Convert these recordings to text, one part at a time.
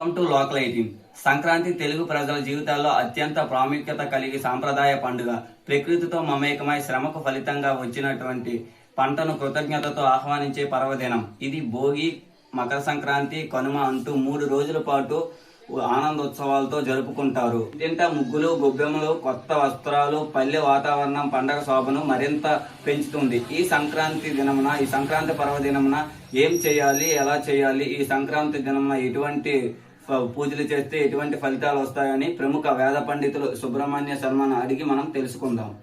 Welcome to local eighteen Sankranti Telugu ప్రజల జీవితాల్లో అత్యంత ప్రాముఖ్యత కలిగి సాంప్రదాయ పండుగ. ప్రకృతితో మమేకమై శ్రమకు ఫలితంగా వచ్చినటువంటి పంటను కృతజ్ఞతతో ఆహ్వానించే పర్వదినం. ఇది భోగి మకర సంక్రాంతి కనుమ అంటూ మూడు రోజుల పాటు ఆనందోత్సవాలతో జరుపుకుంటారు. ఇంత ముగ్గులు గొబ్బెమ్మలు కొత్త వస్త్రాలు పల్లె వాతావరణం పండగ శోభను మరింత పెంచుతుంది. ఈ సంక్రాంతి దినమున ఈ సంక్రాంతి పర్వదినమున ఏం చేయాలి ఎలా చేయాలి ఈ సంక్రాంతి దినమున ఎటువంటి పూజలు చేస్తే ఎటువంటి ఫలితాలు వస్తాయని ప్రముఖ వేద పండితులు సుబ్రహ్మణ్య శర్మను అడిగి మనం తెలుసుకుందాం.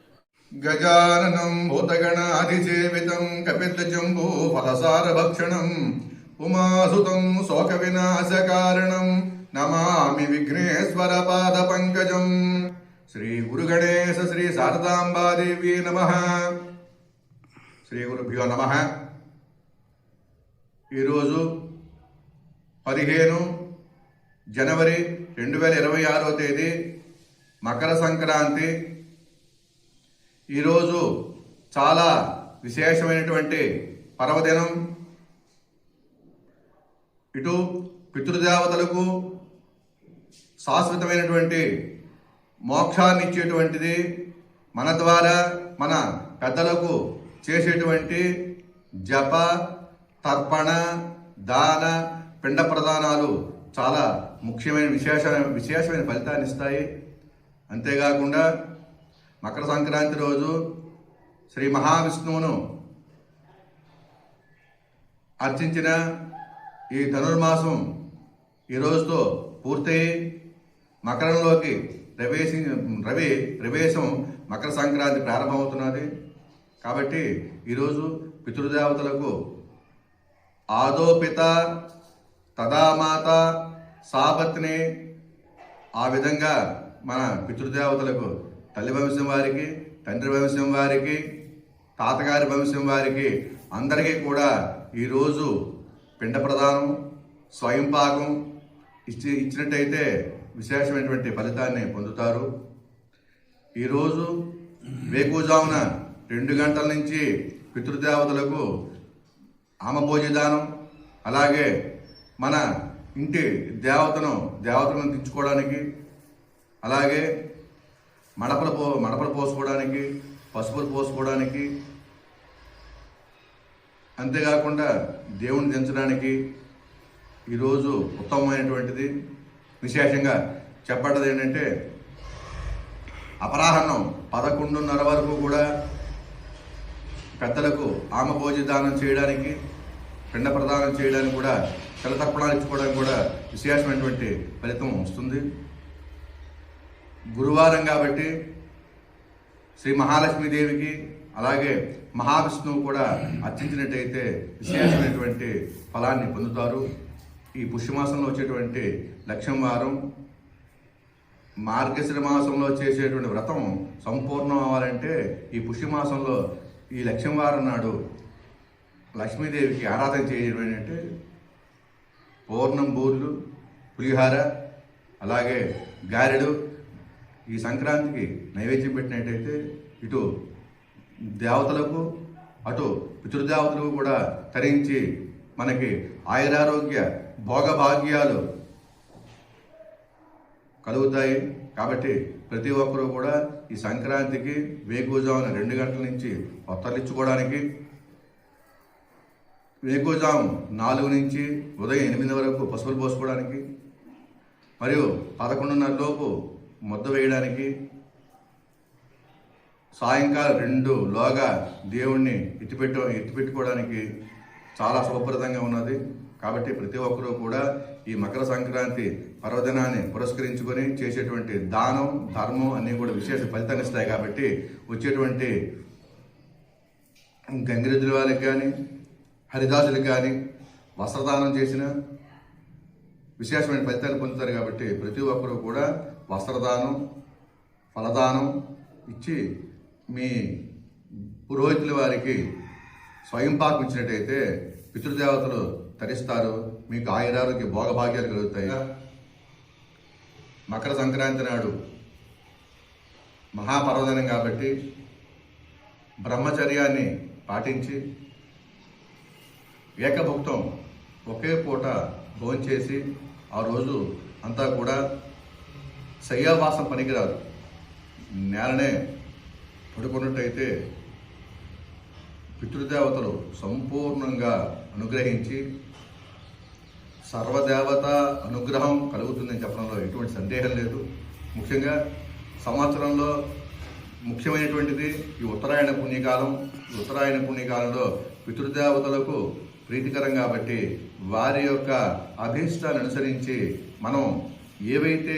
గజాననం భూతగణాధిసేవితం కపితజంబూ ఫలసారభక్షణం ఉమాసుతం శోక వినాశకారణం నమామి విఘ్నేశ్వర పాద పంకజం. శ్రీ గురు గణేశ శ్రీ శారదాంబాదేవి నమ. శ్రీ గురుభ్యో నమ. ఈరోజు పదిహేను జనవరి రెండు వేల ఇరవై ఆరో తేదీ మకర సంక్రాంతి. ఈరోజు చాలా విశేషమైనటువంటి పర్వదినం. ఇటు పితృదేవతలకు శాశ్వతమైనటువంటి మోక్షాన్ని ఇచ్చేటువంటిది మన ద్వారా మన పెద్దలకు చేసేటువంటి జప తర్పణ దాన పిండ ప్రదానాలు చాలా ముఖ్యమైన విశేష విశేషమైన ఫలితాన్ని ఇస్తాయి. అంతేకాకుండా మకర సంక్రాంతి రోజు శ్రీ మహావిష్ణువును అర్చించిన ఈ ధనుర్మాసం ఈ రోజుతో పూర్తయి మకరంలోకి ప్రవేశి రవి ప్రవేశం మకర సంక్రాంతి ప్రారంభమవుతున్నది. కాబట్టి ఈరోజు పితృదేవతలకు ఆదోపిత తదామాత సాపత్ని ఆ విధంగా మన పితృదేవతలకు తల్లి భవిష్యం వారికి తండ్రి భవిష్యం వారికి తాతగారి భవిష్యం వారికి అందరికీ కూడా ఈరోజు పిండ ప్రదానం స్వయం పాకం ఇచ్చి ఇచ్చినట్టయితే విశేషమైనటువంటి ఫలితాన్ని పొందుతారు. ఈరోజు వేకుజామున రెండు గంటల నుంచి పితృదేవతలకు ఆమభోజదానం అలాగే మన ఇంటి దేవతను దేవతలను తెచ్చుకోవడానికి అలాగే మడపలు పో మడపలు పోసుకోవడానికి పసుపులు పోసుకోవడానికి అంతేకాకుండా దేవుని దించడానికి ఈరోజు ఉత్తమమైనటువంటిది. విశేషంగా చెప్పబడ్డది ఏంటంటే అపరాహ్నం పదకొండున్నర వరకు కూడా పెద్దలకు ఆమభోజ దానం చేయడానికి పిండ ప్రదానం చేయడానికి కూడా తెలతర్పణాలు ఇచ్చుకోవడానికి కూడా విశేషమైనటువంటి ఫలితం వస్తుంది. గురువారం కాబట్టి శ్రీ మహాలక్ష్మీదేవికి అలాగే మహావిష్ణువు కూడా అర్చించినట్టయితే విశేషమైనటువంటి ఫలాన్ని పొందుతారు. ఈ పుష్యమాసంలో వచ్చేటువంటి లక్ష్యం వారం మార్గశిర మాసంలో చేసేటువంటి వ్రతం సంపూర్ణం అవ్వాలంటే ఈ పుష్యమాసంలో ఈ లక్ష్యం వారం నాడు లక్ష్మీదేవికి ఆరాధన చేయడం ఏంటంటే పూర్ణం బూర్లు పులిహార అలాగే గారెడు ఈ సంక్రాంతికి నైవేద్యం పెట్టినట్టయితే ఇటు దేవతలకు అటు పితృదేవతలకు కూడా తరించి మనకి ఆయురారోగ్య భోగభాగ్యాలు కలుగుతాయి. కాబట్టి ప్రతి ఒక్కరూ కూడా ఈ సంక్రాంతికి వేకుజామున రెండు గంటల నుంచి ఒత్తలిచ్చుకోవడానికి వేకుజాము నాలుగు నుంచి ఉదయం ఎనిమిది వరకు పసుపులు పోసుకోవడానికి మరియు పదకొండున్నర లోపు ముద్ద వేయడానికి సాయంకాలం రెండు లోగా దేవుణ్ణి ఎత్తిపెట్టు ఎత్తిపెట్టుకోవడానికి చాలా శుభప్రదంగా ఉన్నది. కాబట్టి ప్రతి ఒక్కరూ కూడా ఈ మకర సంక్రాంతి పర్వదినాన్ని పురస్కరించుకొని చేసేటువంటి దానం ధర్మం అన్నీ కూడా విశేష ఫలితాన్ని ఇస్తాయి. కాబట్టి వచ్చేటువంటి గంగిరెద్దుల వాళ్ళకి కానీ హరిదాసులకు కానీ వస్త్రదానం చేసిన విశేషమైన ఫలితాలు పొందుతారు కాబట్టి ప్రతి ఒక్కరూ కూడా వస్త్రదానం ఫలదానం ఇచ్చి మీ పురోహితుల వారికి స్వయం పాకం ఇచ్చినట్టయితే పితృదేవతలు తరిస్తారు. మీకు ఆయురారోగ్య భోగభాగ్యాలు కలుగుతాయి. మకర సంక్రాంతి నాడు మహాపర్వదినం కాబట్టి బ్రహ్మచర్యాన్ని పాటించి ఏకభుక్తం ఒకే పూట భోంచేసి ఆ రోజు అంతా కూడా శయ్యావాసం పనికిరాదు. నేలనే పడుకున్నట్టయితే పితృదేవతలు సంపూర్ణంగా అనుగ్రహించి సర్వదేవత అనుగ్రహం కలుగుతుందని చెప్పడంలో ఎటువంటి సందేహం లేదు. ముఖ్యంగా సంవత్సరంలో ముఖ్యమైనటువంటిది ఈ ఉత్తరాయణ పుణ్యకాలం. ఉత్తరాయణ పుణ్యకాలంలో పితృదేవతలకు ప్రీతికరం కాబట్టి వారి యొక్క అభీష్టాన్ని అనుసరించి మనం ఏవైతే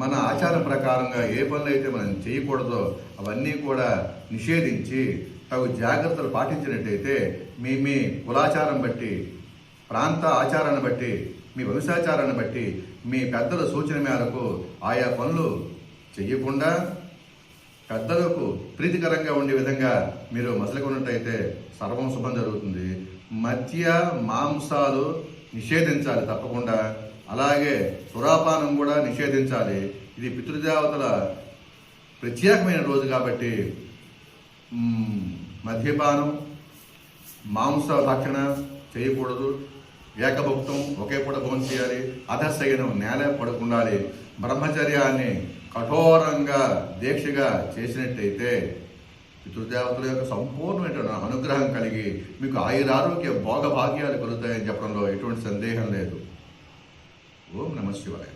మన ఆచారం ప్రకారంగా ఏ పనులు అయితే మనం చేయకూడదో అవన్నీ కూడా నిషేధించి తగు జాగ్రత్తలు పాటించినట్టయితే మీ మీ కులాచారం బట్టి ప్రాంత ఆచారాన్ని బట్టి మీ వంశాచారాన్ని బట్టి మీ పెద్దల సూచన మేరకు ఆయా పనులు చేయకుండా పెద్దలకు ప్రీతికరంగా ఉండే విధంగా మీరు మసలుకున్నట్టయితే సర్వం శుభం జరుగుతుంది. మద్య మాంసాలు నిషేధించాలి తప్పకుండా. అలాగే సురాపానం కూడా నిషేధించాలి. ఇది పితృదేవతల ప్రత్యేకమైన రోజు కాబట్టి మద్యపానం మాంస భక్షణ చేయకూడదు. ఏకభక్తం ఒకే పూట భోజనం చేయాలి. అధశయనం నేల పడుకుండాలి. బ్రహ్మచర్యాన్ని కఠోరంగా దీక్షగా చేసినట్టయితే పితృదేవతల యొక్క సంపూర్ణమైన అనుగ్రహం కలిగి మీకు ఆయురారోగ్య భోగభాగ్యాలు కలుగుతాయని చెప్పడంలో ఎటువంటి సందేహం లేదు. ఓం నమ శివాయ.